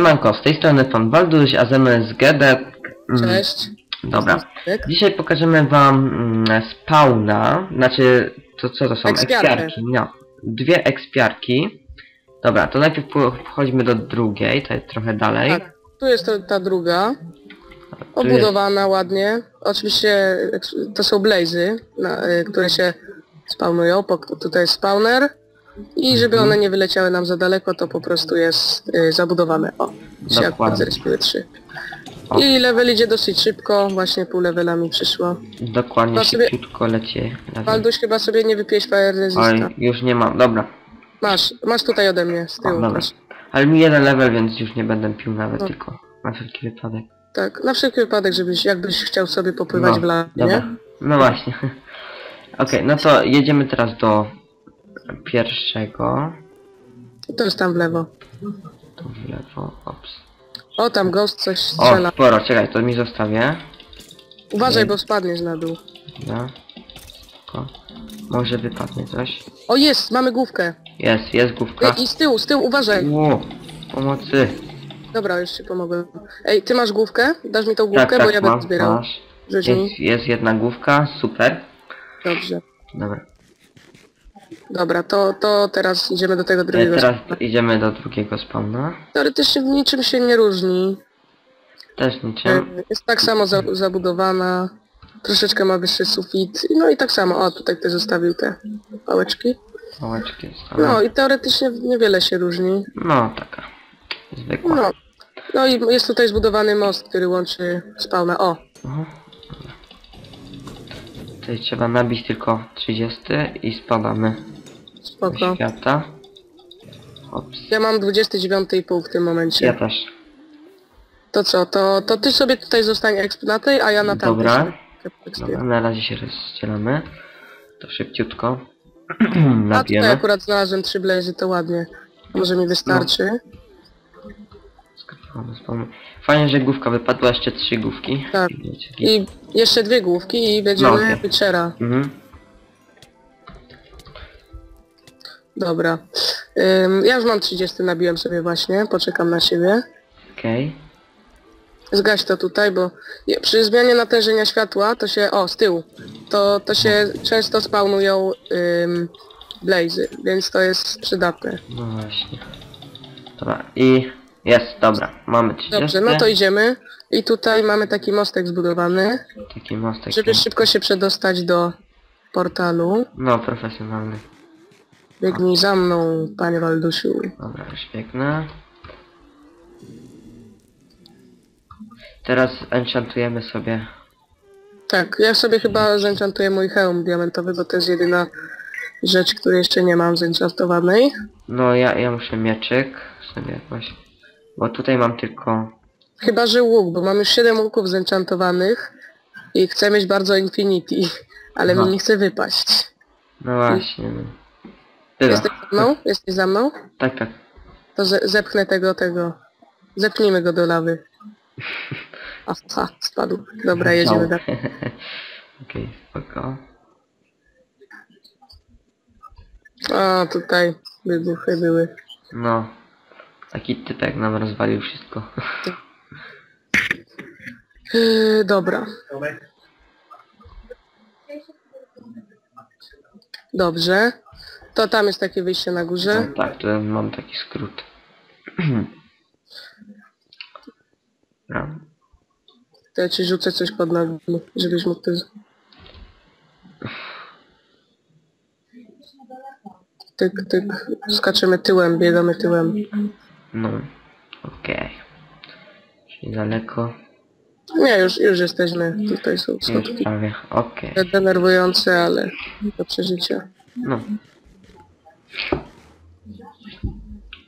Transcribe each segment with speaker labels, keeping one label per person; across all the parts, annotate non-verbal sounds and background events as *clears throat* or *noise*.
Speaker 1: Siemanko, z tej strony pan Balduś, a ze mną jest Gedek. Mm,
Speaker 2: Cześć.
Speaker 1: Dobra. Dzisiaj pokażemy wam mm, spawna, znaczy, to co to są? Ekspiarki, no. Dwie ekspiarki. Dobra, to najpierw po- przechodzimy do drugiej, jest trochę dalej.
Speaker 2: Tak. Tu jest ta druga.
Speaker 1: Tu jest,
Speaker 2: Obudowana ładnie. Oczywiście eks- to są blazy, na, y, które się spawnują. Tutaj jest spawner. I żeby
Speaker 1: Mhm.
Speaker 2: one nie wyleciały nam za daleko, to po prostu jest y, zabudowane. O, akurat
Speaker 1: Dokładnie.
Speaker 2: zrespiły trzy.
Speaker 1: O.
Speaker 2: I level idzie dosyć szybko, właśnie pół levela mi przyszło.
Speaker 1: dokładnie
Speaker 2: to sobie-
Speaker 1: szybciutko leci. level.
Speaker 2: Walduś chyba sobie nie wypiłeś fire resista.
Speaker 1: Oj, już nie mam, dobra.
Speaker 2: Masz, masz tutaj ode mnie, z
Speaker 1: O,
Speaker 2: tyłu
Speaker 1: dobra.
Speaker 2: proszę.
Speaker 1: Ale mi jeden level, więc już nie będę pił nawet,
Speaker 2: No.
Speaker 1: tylko na wszelki wypadek.
Speaker 2: Tak, na wszelki wypadek, żebyś, jakbyś chciał sobie popływać
Speaker 1: No,
Speaker 2: w
Speaker 1: Dobra.
Speaker 2: nie?
Speaker 1: No właśnie. *laughs* Okej, no to jedziemy teraz do pierwszego.
Speaker 2: To jest tam w lewo.
Speaker 1: Tu w lewo, ops.
Speaker 2: O, tam ghost coś
Speaker 1: O,
Speaker 2: strzela.
Speaker 1: sporo, czekaj, to mi zostawię.
Speaker 2: Uważaj, bo spadniesz na dół.
Speaker 1: Spoko. Może wypadnie coś.
Speaker 2: O, jest, mamy główkę.
Speaker 1: Jest, jest główka.
Speaker 2: Ej, I z tyłu, z tyłu, uważaj.
Speaker 1: Ło, pomocy.
Speaker 2: Dobra, już ci pomogłem. Ej, ty masz główkę? Dasz mi tą główkę,
Speaker 1: Tak,
Speaker 2: bo
Speaker 1: tak,
Speaker 2: ja
Speaker 1: mam,
Speaker 2: będę zbierał.
Speaker 1: masz.
Speaker 2: Rzuć mi.
Speaker 1: Jest, jest jedna główka, super.
Speaker 2: Dobrze.
Speaker 1: Dobra.
Speaker 2: Dobra, to, to teraz idziemy do tego
Speaker 1: E,
Speaker 2: drugiego.
Speaker 1: teraz idziemy do drugiego spawna.
Speaker 2: Teoretycznie w niczym się nie różni.
Speaker 1: Też
Speaker 2: E,
Speaker 1: niczym.
Speaker 2: Jest tak samo za, zabudowana. Troszeczkę ma wyższy sufit. No i tak samo. O, tutaj ktoś zostawił te pałeczki.
Speaker 1: Pałeczki jest
Speaker 2: No i teoretycznie niewiele się różni.
Speaker 1: No, taka. Zwykła.
Speaker 2: No. No i jest tutaj zbudowany most, który łączy spawna. O,
Speaker 1: Mhm. Tutaj trzeba nabić tylko 30 i spadamy do
Speaker 2: spoko.
Speaker 1: świata. Ops.
Speaker 2: Ja mam 29,5 w tym momencie.
Speaker 1: Ja też.
Speaker 2: To co, to, to ty sobie tutaj zostań exp na tej, a ja na tamtej.
Speaker 1: Dobra.
Speaker 2: sobie.
Speaker 1: Dobra, na razie się rozdzielamy. To szybciutko. *clears throat*
Speaker 2: A tutaj
Speaker 1: Nabijemy.
Speaker 2: akurat znalazłem trzy blazy, to ładnie. Może mi wystarczy.
Speaker 1: Fajnie, że główka wypadła, jeszcze trzy główki.
Speaker 2: Tak. I jeszcze dwie główki i będziemy
Speaker 1: No, okej.
Speaker 2: Witchera.
Speaker 1: Mhm.
Speaker 2: Dobra. Ym, ja już mam 30, nabiłem sobie właśnie, poczekam na siebie.
Speaker 1: Okej.
Speaker 2: Zgaś to tutaj, bo je- przy zmianie natężenia światła to się, o z tyłu, to, to się często spawnują ym, blazy, więc to jest przydatne.
Speaker 1: No właśnie. Dobra, i jest, dobra. Mamy 30.
Speaker 2: Dobrze, no to idziemy. I tutaj mamy taki mostek zbudowany,
Speaker 1: Taki mostek.
Speaker 2: żeby szybko się przedostać do portalu.
Speaker 1: No, profesjonalny.
Speaker 2: Biegnij za mną, panie Waldusiu.
Speaker 1: Dobra, już biegnę. Teraz enchantujemy sobie.
Speaker 2: Tak, ja sobie chyba zenchantuję mój hełm diamentowy, bo to jest jedyna rzecz, której jeszcze nie mam zenchantowanej.
Speaker 1: No, ja, ja muszę mieczyk sobie jakoś. Bo tutaj mam tylko...
Speaker 2: Chyba, że łuk, bo mam już 7 łuków zenchantowanych i chcę mieć bardzo infinity, ale
Speaker 1: No.
Speaker 2: mi nie chce wypaść.
Speaker 1: No właśnie, no. Bywa.
Speaker 2: Jesteś za mną? Jesteś za mną?
Speaker 1: Tak, tak.
Speaker 2: To ze zepchnę tego, tego. Zepnijmy go do lawy. *laughs* Aha, spadł. Dobra, jedziemy
Speaker 1: No.
Speaker 2: dalej. *laughs*
Speaker 1: Okej, spoko.
Speaker 2: A, tutaj wybuchy były.
Speaker 1: No. Taki typek nam rozwalił wszystko.
Speaker 2: Yy, *laughs* dobra. Dobrze. To tam jest takie wyjście na górze.
Speaker 1: No, tak, to mam taki skrót. Dobra. *clears throat*
Speaker 2: To ja ci rzucę coś pod nogi, żebyś mógł z- Tyk, tyk. Skaczemy tyłem, biegamy tyłem.
Speaker 1: No. Okej. Czyli daleko.
Speaker 2: Nie, już, już jesteśmy. Tutaj są
Speaker 1: Już
Speaker 2: schodki.
Speaker 1: prawie. Okej.
Speaker 2: Denerwujące, ale do przeżycia.
Speaker 1: No.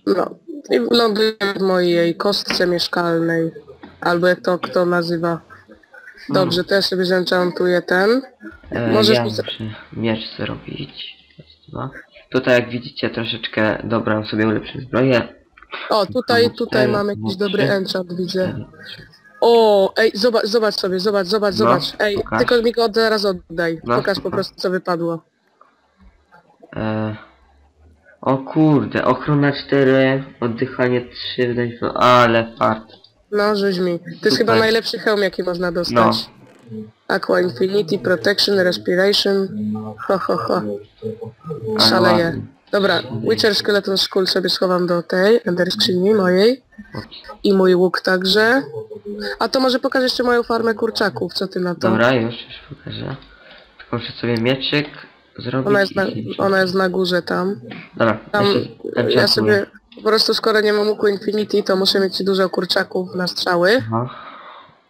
Speaker 2: No. I lądujemy w mojej kostce mieszkalnej. Albo jak to kto nazywa. Dobrze, to ja sobie zenchantuję ten.
Speaker 1: E,
Speaker 2: Możesz
Speaker 1: ja
Speaker 2: mi
Speaker 1: muszę miecz zrobić. Raz, dwa. Tutaj jak widzicie troszeczkę dobrałem sobie ulepszyć zbroję.
Speaker 2: O, tutaj, tutaj mamy jakiś dobry enchant, widzę. O, ej, zobacz, zobacz sobie, zobacz, zobacz,
Speaker 1: No,
Speaker 2: zobacz. Ej,
Speaker 1: pokaż.
Speaker 2: tylko mi go od zaraz oddaj.
Speaker 1: No,
Speaker 2: Pokaż po prostu co wypadło.
Speaker 1: E, O kurde, ochrona 4, oddychanie 3, wydać to, ale fart.
Speaker 2: No, rzuć mi. To jest
Speaker 1: Super.
Speaker 2: chyba najlepszy hełm, jaki można dostać. Aqua Infinity, Protection, Respiration. Ho, ho, ho.
Speaker 1: Ale ładnie.
Speaker 2: Dobra, Witcher Skeleton Skull sobie schowam do tej Ender skrzyni mojej. I mój łuk także. A to może pokażę jeszcze moją farmę kurczaków, co ty na to?
Speaker 1: Dobra, już, już pokażę. Tylko muszę sobie mieczyk zrobić
Speaker 2: Ona jest, na,
Speaker 1: i...
Speaker 2: ona jest na górze tam.
Speaker 1: Dobra,
Speaker 2: Tam ja
Speaker 1: enchantuję.
Speaker 2: sobie po prostu skoro nie mam łuku Infinity, to muszę mieć dużo kurczaków na strzały,
Speaker 1: Aha.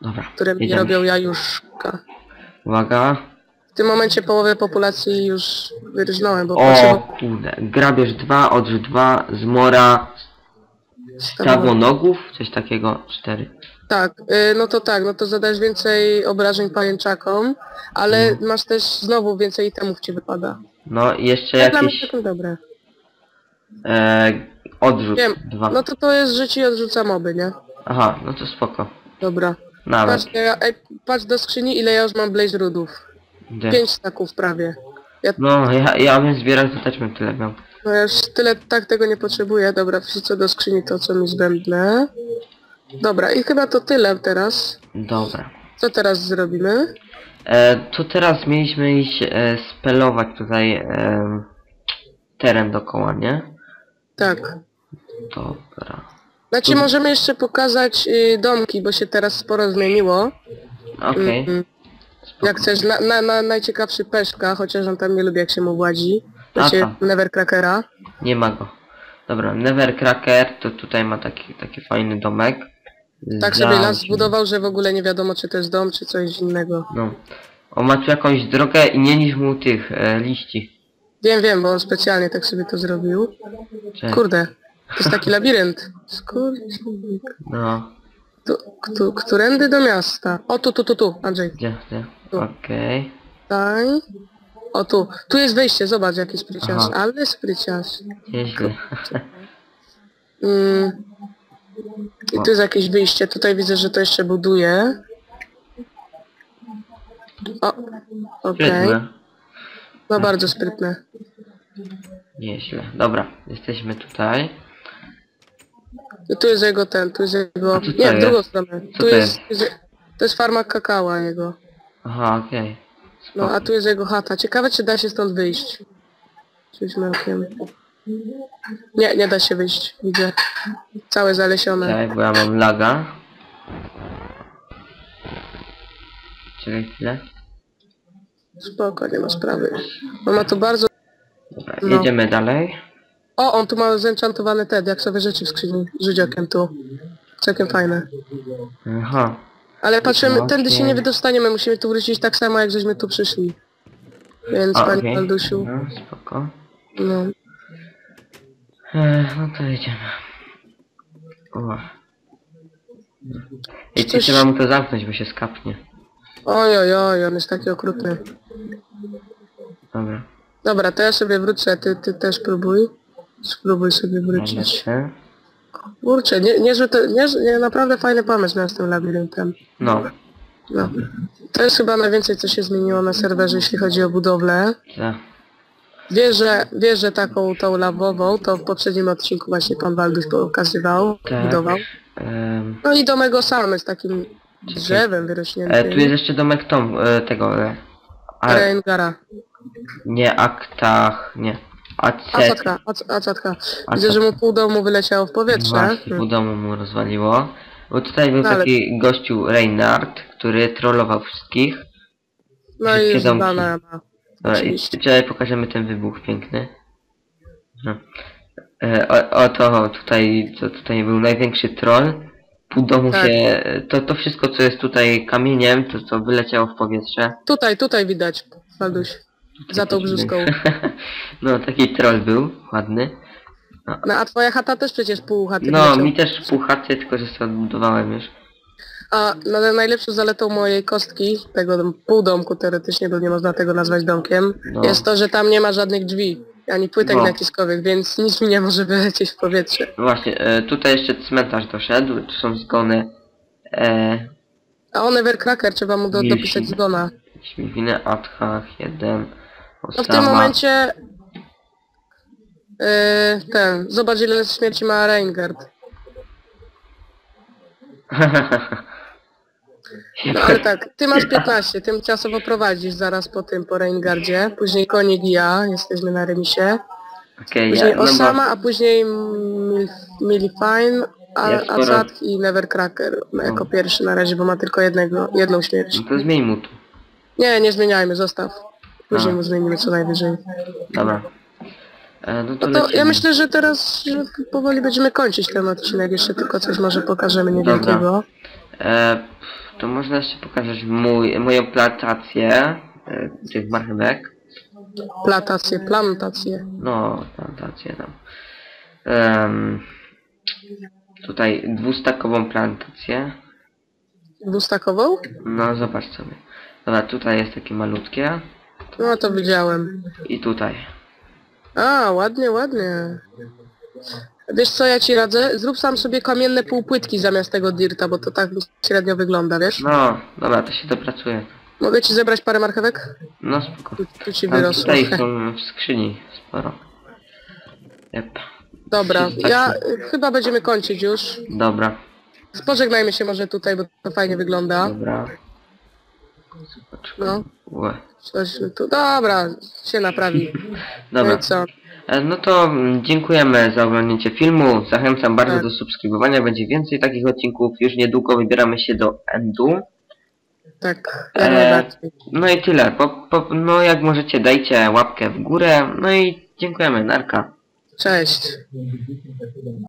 Speaker 1: Dobra,
Speaker 2: które mi
Speaker 1: jedziemy.
Speaker 2: robią jajuszka.
Speaker 1: Uwaga.
Speaker 2: W tym momencie połowę populacji już wyrżnąłem, bo
Speaker 1: O
Speaker 2: patrzę,
Speaker 1: kurde, grabież 2, odrzut 2, zmora, stawonogów, coś takiego, 4.
Speaker 2: Tak, y, no to tak, no to zadajesz więcej obrażeń pajęczakom, ale
Speaker 1: Mhm.
Speaker 2: masz też znowu więcej itemów ci wypada.
Speaker 1: No i jeszcze
Speaker 2: Jak dla mnie
Speaker 1: jakiś
Speaker 2: całkiem dobre.
Speaker 1: e, odrzut
Speaker 2: Wiem,
Speaker 1: 2.
Speaker 2: No to to jest, że ci odrzuca moby, nie?
Speaker 1: Aha, no to spoko.
Speaker 2: Dobra.
Speaker 1: Nawet.
Speaker 2: Patrz, ja, ej, patrz do skrzyni, ile ja już mam blaze rudów.
Speaker 1: Gdzie?
Speaker 2: Pięć staków prawie.
Speaker 1: No, ja, ja bym zbierał, to też bym tyle miał.
Speaker 2: No ja już tyle tak tego nie potrzebuję. Dobra, wrzucę do skrzyni to, co mi zbędne. Dobra, i chyba to tyle teraz.
Speaker 1: Dobra.
Speaker 2: Co teraz zrobimy?
Speaker 1: E, to teraz mieliśmy iść e, spelować tutaj e, teren dookoła, nie?
Speaker 2: Tak.
Speaker 1: Dobra.
Speaker 2: Znaczy możemy jeszcze pokazać y, domki, bo się teraz sporo zmieniło.
Speaker 1: Okej.
Speaker 2: Mm, Jak chcesz, na, na, na najciekawszy peszka, chociaż on tam nie lubi jak się mu władzi.
Speaker 1: A
Speaker 2: Znaczy. Nevercrackera.
Speaker 1: Nie ma go. Dobra, Nevercracker to tutaj ma taki, taki fajny domek.
Speaker 2: Tak
Speaker 1: Za-
Speaker 2: sobie las zbudował, że w ogóle nie wiadomo czy to jest dom, czy coś innego.
Speaker 1: No. On ma tu jakąś drogę i nie niż mu tych e, liści.
Speaker 2: Wiem, wiem, bo on specjalnie tak sobie to zrobił.
Speaker 1: Czy...
Speaker 2: Kurde, to jest taki labirynt. Skurczyk.
Speaker 1: No.
Speaker 2: Tu, tu, którędy do miasta? O, tu, tu, tu, tu, Andrzej.
Speaker 1: Gdzie, gdzie? Okej.
Speaker 2: Tutaj. O, tu. Tu jest wejście, zobacz jaki spryciarz.
Speaker 1: Aha.
Speaker 2: Ale spryciarz.
Speaker 1: Nieźle.
Speaker 2: Mm. I tu jest jakieś wyjście. Tutaj widzę, że to jeszcze buduje. O, okej.
Speaker 1: Świetne.
Speaker 2: No bardzo sprytne.
Speaker 1: Nieźle. Dobra, jesteśmy tutaj.
Speaker 2: I tu jest jego ten, tu jest jego...
Speaker 1: Co to
Speaker 2: Nie, w
Speaker 1: jest?
Speaker 2: drugą stronę.
Speaker 1: Co
Speaker 2: Tu
Speaker 1: to
Speaker 2: jest... To jest farma kakała jego.
Speaker 1: Aha, okej.
Speaker 2: No, a tu jest jego chata. Ciekawe, czy da się stąd wyjść. Rzućmy okiem. Nie, nie da się wyjść. Widzę. Całe zalesione.
Speaker 1: Tak, bo ja mam laga. Czekaj chwilę.
Speaker 2: Spoko, nie ma sprawy. On ma tu bardzo...
Speaker 1: Dobra,
Speaker 2: No.
Speaker 1: jedziemy dalej.
Speaker 2: O, on tu ma zenchantowane te diaksowe rzeczy w skrzyni. Rzuć okiem tu. Całkiem fajne.
Speaker 1: Aha.
Speaker 2: Ale patrzymy,
Speaker 1: No,
Speaker 2: tędy się
Speaker 1: okej.
Speaker 2: nie wydostaniemy. Musimy tu wrócić tak samo, jak żeśmy tu przyszli. Więc,
Speaker 1: A,
Speaker 2: panie
Speaker 1: okej.
Speaker 2: Waldusiu,
Speaker 1: No, spoko.
Speaker 2: no.
Speaker 1: E, no to jedziemy. O. I
Speaker 2: Coś-
Speaker 1: trzeba mu to zamknąć, bo się skapnie.
Speaker 2: Oj, oj, oj, on jest taki okrutny.
Speaker 1: Dobra.
Speaker 2: Dobra, to ja sobie wrócę, ty, ty też próbuj. Spróbuj sobie wrócić.
Speaker 1: Lecę.
Speaker 2: Kurczę, nie, nie, że to, nie, nie, naprawdę fajny pomysł miałem z tym labiryntem.
Speaker 1: No.
Speaker 2: No. To jest chyba najwięcej, co się zmieniło na serwerze, jeśli chodzi o budowlę. Wiesz, że taką tą lawową, to w poprzednim odcinku właśnie pan Waldus pokazywał,
Speaker 1: Tak.
Speaker 2: budował.
Speaker 1: Em,
Speaker 2: No i do mego samy z takim drzewem wyrośniętym.
Speaker 1: e, tu jest jeszcze domek Tom, e, tego, e, a,
Speaker 2: Reingara.
Speaker 1: nie aktach, nie. Acet.
Speaker 2: Acatka, ac- acatka. Widzę, że mu pół domu wyleciało w powietrze.
Speaker 1: Właśnie, pół domu mu rozwaliło. Bo tutaj był taki gościu Reinhardt, który trollował wszystkich.
Speaker 2: No i już
Speaker 1: domki.
Speaker 2: banana.
Speaker 1: Dobra, i tutaj pokażemy ten wybuch piękny. No. E, o, oto tutaj, co tutaj był największy troll. Pół domu
Speaker 2: Tak.
Speaker 1: się, to, to wszystko co jest tutaj kamieniem, to co wyleciało w powietrze.
Speaker 2: Tutaj, tutaj widać, Walduś. Za tą brzuską. *laughs*
Speaker 1: no taki troll był, ładny.
Speaker 2: No a twoja chata też przecież pół chaty
Speaker 1: No,
Speaker 2: wyleciał.
Speaker 1: mi też pół chaty, tylko że sobie odbudowałem już.
Speaker 2: A no, najlepszą zaletą mojej kostki, tego dom- półdomku teoretycznie, bo nie można tego nazwać domkiem,
Speaker 1: No.
Speaker 2: jest to, że tam nie ma żadnych drzwi, ani płytek
Speaker 1: No.
Speaker 2: naciskowych, więc *laughs* nic mi nie może wylecieć w powietrze.
Speaker 1: No Właśnie, e, tutaj jeszcze cmentarz doszedł, tu są zgony e,
Speaker 2: A on Evercracker, trzeba mu do, dopisać zgona.
Speaker 1: Śmigwiny, Athach, jeden,
Speaker 2: No w tym momencie E, ten, zobacz ile śmierci ma Reingard. No ale tak, ty masz 15, tym czasowo prowadzisz zaraz po tym, po Reingardzie. Później Konik i ja, jesteśmy na remisie.
Speaker 1: Okej,
Speaker 2: Później
Speaker 1: ja, no
Speaker 2: Osama, a później Mil Milifine, a
Speaker 1: Ja skoro-
Speaker 2: Azad i Nevercracker no, jako pierwszy na razie, bo ma tylko jednego, jedną śmierć.
Speaker 1: bo... No to zmień mu tu.
Speaker 2: Nie, nie zmieniajmy, zostaw. Później mu zmienimy co najwyżej.
Speaker 1: Dobra. E, no to,
Speaker 2: No to
Speaker 1: lecimy.
Speaker 2: ja myślę, że teraz że powoli będziemy kończyć ten odcinek, jeszcze tylko coś może pokażemy niewielkiego.
Speaker 1: E, to można jeszcze pokazać mój, moją plantację e, tych marchewek.
Speaker 2: Plantacje, plantacje.
Speaker 1: No, plantację tam. Em, tutaj dwustakową plantację.
Speaker 2: Dwustakową?
Speaker 1: No, zobacz sobie. Dobra, tutaj jest takie malutkie.
Speaker 2: No to widziałem.
Speaker 1: I tutaj.
Speaker 2: A, ładnie, ładnie. Wiesz co ja ci radzę? Zrób sam sobie kamienne półpłytki zamiast tego dirta, bo to tak średnio wygląda, wiesz?
Speaker 1: No, dobra, to się dopracuje.
Speaker 2: Mogę ci zebrać parę marchewek?
Speaker 1: No, spoko.
Speaker 2: Tu, tu ci
Speaker 1: Tam
Speaker 2: wyrosło.
Speaker 1: tutaj są w skrzyni sporo. Yep.
Speaker 2: Dobra, ja y, chyba będziemy kończyć już.
Speaker 1: Dobra,
Speaker 2: Pożegnajmy się może tutaj, bo to fajnie wygląda.
Speaker 1: dobra.
Speaker 2: No,
Speaker 1: Łe.
Speaker 2: coś tu... Dobra, się naprawi. *laughs* No
Speaker 1: Dobra.
Speaker 2: i co?
Speaker 1: E, No to mm, dziękujemy za oglądnięcie filmu. Zachęcam bardzo
Speaker 2: Tak.
Speaker 1: do subskrybowania. Będzie więcej takich odcinków. Już niedługo wybieramy się do Endu.
Speaker 2: Tak, jak najbardziej.
Speaker 1: No i tyle. Po, po, no jak możecie dajcie łapkę w górę. No i dziękujemy. Narka.
Speaker 2: Cześć.